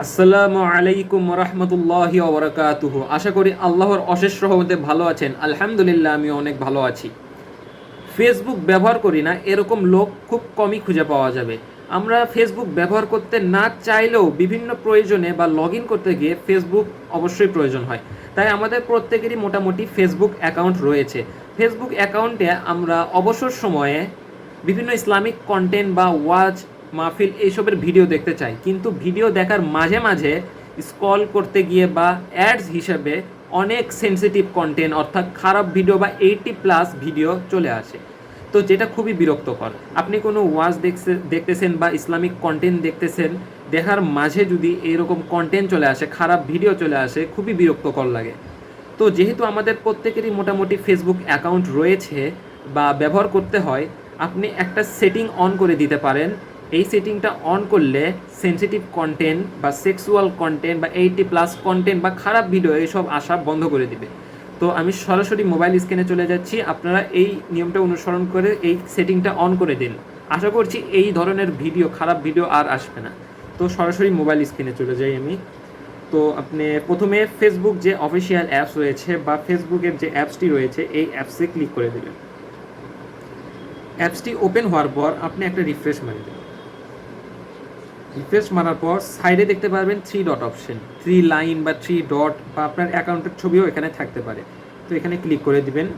আসসালামু আলাইকুম রহমতুল্লাহি ওবরাকাতুহু। আশা করি আল্লাহর অশেষ রহমতে ভালো আছেন। আলহামদুলিল্লাহ আমি অনেক ভালো আছি। ফেসবুক ব্যবহার করি না, এরকম লোক খুব কমই খুঁজে পাওয়া যাবে। আমরা ফেসবুক ব্যবহার করতে না চাইলেও বিভিন্ন প্রয়োজনে বা লগ করতে গিয়ে ফেসবুক অবশ্যই প্রয়োজন হয়। তাই আমাদের প্রত্যেকেরই মোটামুটি ফেসবুক অ্যাকাউন্ট রয়েছে। ফেসবুক অ্যাকাউন্টে আমরা অবসর সময়ে বিভিন্ন ইসলামিক কন্টেন্ট বা ওয়াচ মাহফিল এইসবের ভিডিও দেখতে চাই। কিন্তু ভিডিও দেখার মাঝে মাঝে স্কল করতে গিয়ে বা অ্যাডস হিসেবে অনেক সেন্সিটিভ কন্টেন্ট অর্থাৎ খারাপ ভিডিও বা এইটি প্লাস ভিডিও চলে আসে। তো যেটা খুবই বিরক্তকর। আপনি কোনো ওয়াজ দেখছে, দেখতেছেন বা ইসলামিক কন্টেন্ট দেখতেছেন, দেখার মাঝে যদি এরকম কন্টেন্ট চলে আসে, খারাপ ভিডিও চলে আসে, খুবই বিরক্তকর লাগে। তো যেহেতু আমাদের প্রত্যেকেরই মোটামুটি ফেসবুক অ্যাকাউন্ট রয়েছে বা ব্যবহার করতে হয়, আপনি একটা সেটিং অন করে দিতে পারেন। এই সেটিংটা অন করলে সেন্সিটিভ কন্টেন্ট বা সেক্সুয়াল কন্টেন্ট বা এইটি প্লাস কন্টেন্ট বা খারাপ ভিডিও এইসব আসা বন্ধ করে দিবে। তো আমি সরাসরি মোবাইল স্ক্রিনে চলে যাচ্ছি। আপনারা এই নিয়মটা অনুসরণ করে এই সেটিংটা অন করে দিন। আশা করছি এই ধরনের ভিডিও খারাপ ভিডিও আর আসবে না। তো সরাসরি মোবাইল স্ক্রিনে চলে যাই আমি। তো আপনি প্রথমে ফেসবুক যে অফিসিয়াল অ্যাপস রয়েছে বা ফেসবুকের যে অ্যাপসটি রয়েছে, এই অ্যাপসে ক্লিক করে দেবেন অ্যাপসটি ওপেন হওয়ার পর আপনি একটা রিফ্রেশ মারে দেবেন রিফ্রেশ মারার পর সাইডে দেখতে পারবেন three dot option three line বা থ্রি ডট বা আপনার অ্যাকাউন্টের ছবিও এখানে থাকতে পারে। তো এখানে ক্লিক করে দিবেন।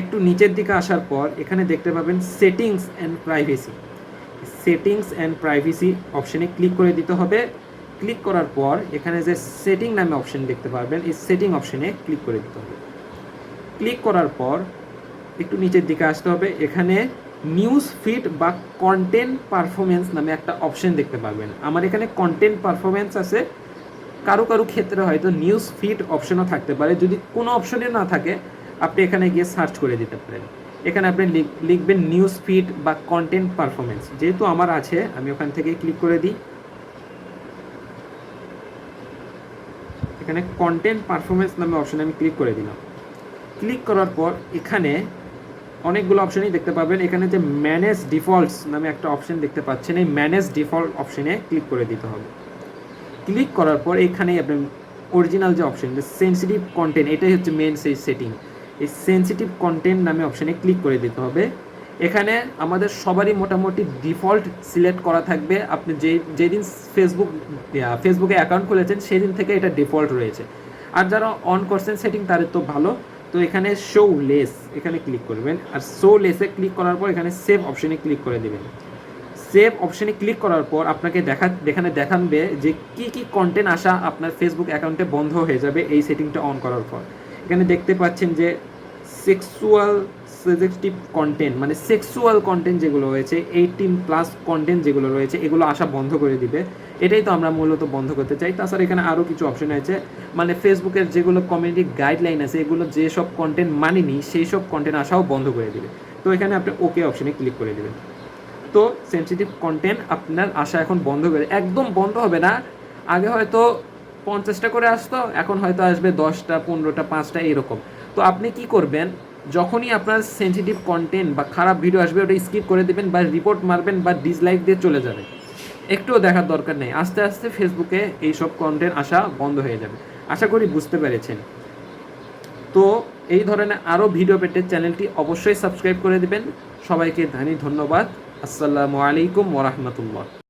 একটু নিচের দিকে আসার পর এখানে দেখতে পাবেন settings and privacy settings and privacy অপশনে ক্লিক করে দিতে হবে। ক্লিক করার পর এখানে যে সেটিং নামে অপশন দেখতে পারবেন, এই সেটিং অপশনে ক্লিক করে দিতে হবে। ক্লিক করার পর একটু নিচের দিকে আসতে হবে। এখানে নিউজ ফিড বা কন্টেন্ট পারফরমেন্স নামে একটা অপশন দেখতে পারবেন। আমার এখানে কন্টেন্ট পারফরমেন্স আছে। কারও কারও ক্ষেত্রে হয়তো নিউজ ফিড অপশনও থাকতে পারে। যদি কোনো অপশনে না থাকে, আপনি এখানে গিয়ে সার্চ করে দিতে পারেন। এখানে আপনি লিখ- লিখবেন নিউজ ফিড বা কন্টেন্ট পারফরমেন্স যেহেতু আমার আছে, আমি ওখান থেকে ক্লিক করে দিই। এখানে কন্টেন্ট পারফরমেন্স নামে অপশনে আমি ক্লিক করে দিলাম। ক্লিক করার পর এখানে অনেকগুলো অপশনই দেখতে পাবেন। এখানে যে ম্যানেজ ডিফল্টস নামে একটা অপশন দেখতে পাচ্ছেন। এই ম্যানেজ ডিফল্ট অপশনে ক্লিক করে দিতে হবে। ক্লিক করার পর এখানেই আপনি অরিজিনাল যে অপশন সেন্সিটিভ কন্টেন্ট এটাই হচ্ছে মেন সেই সেটিং এই সেন্সিটিভ কন্টেন্ট নামে অপশনে ক্লিক করে দিতে হবে। এখানে আমাদের সবারই মোটামুটি ডিফল্ট সিলেক্ট করা থাকবে। আপনি যে, যেদিন ফেসবুক ফেসবুকে অ্যাকাউন্ট খুলেছেন, সেদিন থেকে এটা ডিফল্ট রয়েছে। আর যারা অন করছেন সেটিং তাদের তো ভালো। তো এখানে শো লেস এখানে ক্লিক করবেন আর শো লেসে ক্লিক করার পর এখানে সেভ অপশনে ক্লিক করে দেবেন। সেভ অপশনে ক্লিক করার পর আপনাকে দেখা এখানে দেখানবে যে কি কি কন্টেন্ট আসা আপনার ফেসবুক অ্যাকাউন্টে বন্ধ হয়ে যাবে এই সেটিংটা অন করার পর। এখানে দেখতে পাচ্ছেন যে সেক্সুয়াল সেজেক্টিভ কন্টেন্ট মানে সেক্সুয়াল কন্টেন্ট যেগুলো রয়েছে এইটিন প্লাস কন্টেন্ট যেগুলো রয়েছে, এগুলো আসা বন্ধ করে দিবে। এটাই তো আমরা মূলত বন্ধ করতে চাই। তাছাড়া এখানে আরও কিছু অপশন আছে মানে ফেসবুকের যেগুলো কমিউনিটি গাইডলাইন আছে, এগুলো যেসব কন্টেন্ট মানিনি সেই সব কন্টেন্ট আসাও বন্ধ করে দিবে। তো এখানে আপনি ওকে অপশনে ক্লিক করে দেবেন। তো সেন্সিটিভ কন্টেন্ট আপনার আসা এখন বন্ধ করে একদম বন্ধ হবে না। আগে হয়তো পঞ্চাশটা করে আসতো, এখন হয়তো আসবে দশটা, পনেরোটা, পাঁচটা এরকম তো আপনি কি করবেন? যখনই আপনার সেন্সিটিভ কন্টেন্ট বা খারাপ ভিডিও আসবে, ওটা স্কিপ করে দেবেন বা রিপোর্ট মারবেন বা ডিসলাইক দিয়ে চলে যাবে। একটুও দেখার দরকার নেই। আস্তে আস্তে ফেসবুকে এইসব কন্টেন্ট আসা বন্ধ হয়ে যাবে। আশা করি বুঝতে পেরেছেন। তো এই ধরনের আরও ভিডিও পেতে চ্যানেলটি অবশ্যই সাবস্ক্রাইব করে দেবেন। সবাইকে ধানি ধন্যবাদ। আসসালামু আলাইকুম ওরহমতুল্লাহ